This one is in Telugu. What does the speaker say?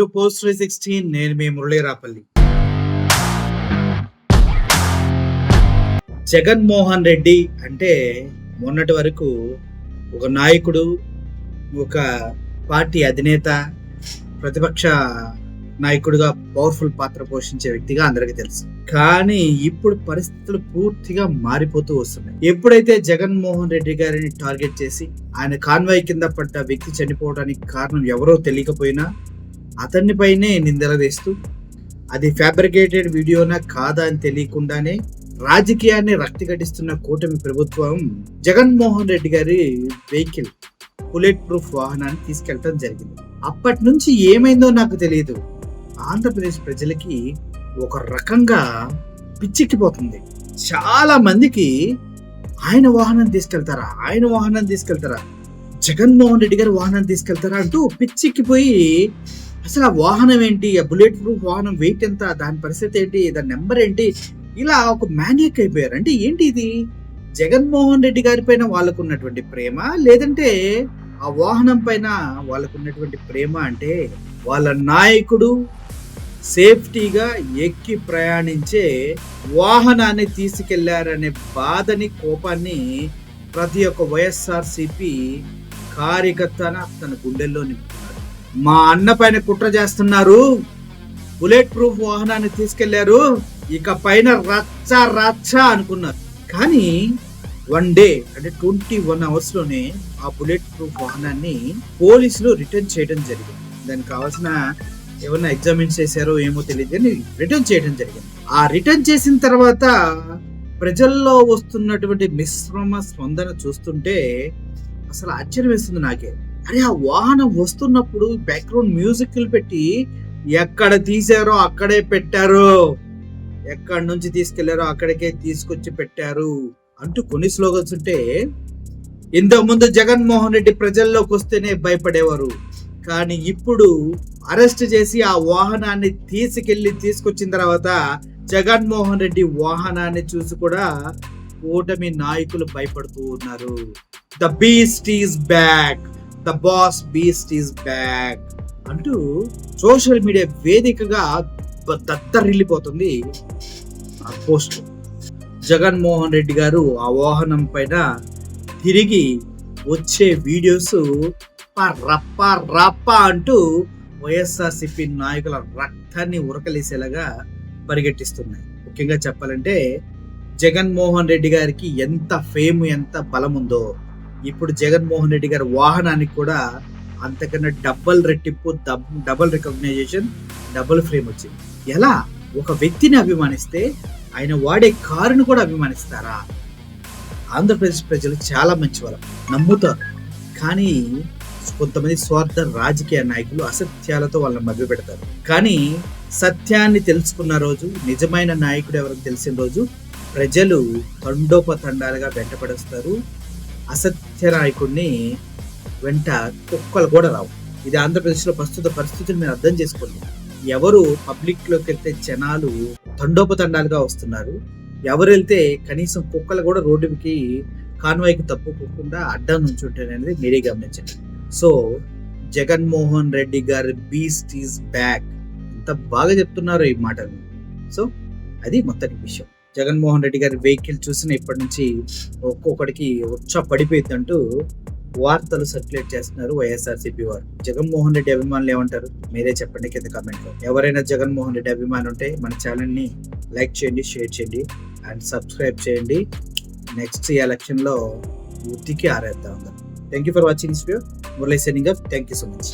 టు పోస్ట్ త్రీ సిక్స్టీన్ నేను మీ మురళీరాపల్లి. జగన్మోహన్ రెడ్డి అంటే మొన్నటి వరకు ఒక నాయకుడు ఒక పార్టీ అధినేత ప్రతిపక్ష నాయకుడిగా పవర్ఫుల్ పాత్ర పోషించే వ్యక్తిగా అందరికీ తెలుసు. కానీ ఇప్పుడు పరిస్థితులు పూర్తిగా మారిపోతూ వస్తున్నాయి. ఎప్పుడైతే జగన్మోహన్ రెడ్డి గారిని టార్గెట్ చేసి ఆయన కాన్వాయ్ కింద పడ్డ వ్యక్తి చనిపోవడానికి కారణం ఎవరో తెలియకపోయినా అతన్ని పైనే నిందలు వేస్తూ అది ఫ్యాబ్రికేటెడ్ వీడియోనా కాదా అని తెలియకుండానే రాజకీయాన్ని రక్తిగటిస్తున్న కూటమి ప్రభుత్వం జగన్మోహన్ రెడ్డి గారి వెహికల్ బుల్లెట్ ప్రూఫ్ వాహనాన్ని తీసుకెళ్ళడం జరిగింది. అప్పటి నుంచి ఏమైందో నాకు తెలియదు. ఆంధ్రప్రదేశ్ ప్రజలకి ఒక రకంగా పిచ్చెక్కిపోతుంది. చాలా మందికి ఆయన వాహనం తీసుకెళ్తారా ఆయన వాహనం తీసుకెళ్తారా జగన్మోహన్ రెడ్డి గారి వాహనం తీసుకెళ్తారా అంటూ పిచ్చెక్కిపోయి అసలు ఆ వాహనం ఏంటి? ఆ బుల్లెట్ ప్రూఫ్ వాహనం వెయిట్ ఎంత? దాని పరిస్థితి ఏంటి? దాని నెంబర్ ఏంటి? ఇలా ఒక మ్యానియక్ అయిపోయారు. అంటే ఏంటి ఇది? జగన్మోహన్ రెడ్డి గారి పైన వాళ్ళకు ఉన్నటువంటి ప్రేమ లేదంటే ఆ వాహనం పైన వాళ్ళకు ఉన్నటువంటి ప్రేమ అంటే వాళ్ళ నాయకుడు సేఫ్టీగా ఎక్కి ప్రయాణించే వాహనాన్ని తీసుకెళ్ళారనే బాధని కోపాన్ని ప్రతి ఒక్క వైఎస్ఆర్సిపి కార్యకర్తన తన గుండెల్లో నింపు మా అన్న పైన కుట్ర చేస్తున్నారు. బుల్లెట్ ప్రూఫ్ వాహనాన్ని తీసుకెళ్ళారు. ఇక పైన రచ్చ రచ్చ అనుకున్నారు. కానీ వన్ డే అంటే ట్వంటీ వన్ అవర్స్లోనే ఆ బుల్లెట్ ప్రూఫ్ వాహనాన్ని పోలీసులు రిటర్న్ చేయడం జరిగింది. దానికి కావాల్సిన ఏమన్నా ఎగ్జామిన్స్ చేశారో ఏమో తెలియదు కానీ రిటర్న్ చేయడం జరిగింది. ఆ రిటర్న్ చేసిన తర్వాత ప్రజల్లో వస్తున్నటువంటి మిశ్రమ స్పందన చూస్తుంటే అసలు ఆశ్చర్యం వేస్తుంది నాకే. అరే ఆ వాహనం వస్తున్నప్పుడు బ్యాక్గ్రౌండ్ మ్యూజిక్లు పెట్టి ఎక్కడ తీసారో అక్కడే పెట్టారు. ఎక్కడి నుంచి తీసుకెళ్ళారో అక్కడికే తీసుకొచ్చి పెట్టారు అంటూ కొన్ని స్లోగన్స్ ఉంటే ఇంతకు ముందు జగన్మోహన్ రెడ్డి ప్రజల్లోకి వస్తేనే భయపడేవారు. కానీ ఇప్పుడు అరెస్ట్ చేసి ఆ వాహనాన్ని తీసుకెళ్ళి తీసుకొచ్చిన తర్వాత జగన్మోహన్ రెడ్డి వాహనాన్ని చూసి కూడా కూటమి నాయకులు భయపడుతూ ఉన్నారు. The beast is back the boss beast is back అంటూ సోషల్ మీడియా వేదికగా దత్తరిల్లిపోతుంది ఆ పోస్ట్. జగన్మోహన్ రెడ్డి గారు ఆ వాహనం పైన తిరిగి వచ్చే వీడియోస్ రప్ప రప్ప అంటూ వైఎస్ఆర్సిపి నాయకుల రక్తాన్ని ఉరకలేసేలాగా పరిగెట్టిస్తున్నాయి. ముఖ్యంగా చెప్పాలంటే జగన్మోహన్ రెడ్డి గారికి ఎంత ఫేమ్ ఎంత బలం ఉందో ఇప్పుడు జగన్మోహన్ రెడ్డి గారి వాహనానికి కూడా అంతకన్నా డబల్ రెట్టింపు డబల్ రికగ్నైజేషన్ డబల్ ఫ్రేమ్ వచ్చింది. ఎలా? ఒక వ్యక్తిని అభిమానిస్తే ఆయన వాడే కారును కూడా అభిమానిస్తారా? ఆంధ్రప్రదేశ్ ప్రజలు చాలా మంచి వాళ్ళు నమ్ముతారు. కానీ కొంతమంది స్వార్థ రాజకీయ నాయకులు అసత్యాలతో వాళ్ళని మభ్య పెడతారు కానీ సత్యాన్ని తెలుసుకున్న రోజు నిజమైన నాయకుడు ఎవరికి తెలిసిన రోజు ప్రజలు తండోపతండాలుగా వెంటపడేస్తారు. అసత్య నాయకుడిని వెంట కుక్కలు కూడా రావు. ఇది ఆంధ్రప్రదేశ్లో ప్రస్తుత పరిస్థితిని మీరు అర్థం చేసుకోండి. ఎవరు పబ్లిక్లోకి వెళ్తే జనాలు తండోపతండాలుగా వస్తున్నారు. ఎవరు వెళ్తే కనీసం కుక్కలు కూడా రోడ్డుకి కాన్వాయ్కి తప్పుకోకుండా అడ్డం నుంచుంటారు అనేది మీరే గమనించండి. సో జగన్మోహన్ రెడ్డి గారి బీస్ట్ ఈజ్ బ్యాక్ ఎంత బాగా చెప్తున్నారు ఈ మాటలు. సో అది మొత్తటి విషయం. జగన్మోహన్ రెడ్డి గారి వెహికల్ చూసిన ఇప్పటి నుంచి ఒక్కొక్కడికి ఉచ్చ పడిపోయిందంటూ వార్తలు సర్క్యులేట్ చేస్తున్నారు వైఎస్ఆర్సీపీ వారు. జగన్మోహన్ రెడ్డి అభిమానులు ఏమంటారు? మీరే చెప్పండి కింద కామెంట్లో. ఎవరైనా జగన్మోహన్ రెడ్డి అభిమాని ఉంటే మన ఛానల్ని లైక్ చేయండి షేర్ చేయండి అండ్ సబ్స్క్రైబ్ చేయండి. నెక్స్ట్ ఎలక్షన్లో ఉతికి ఆరేద్దాం thank you for watching this video Murali సెనింగ్ thank you so much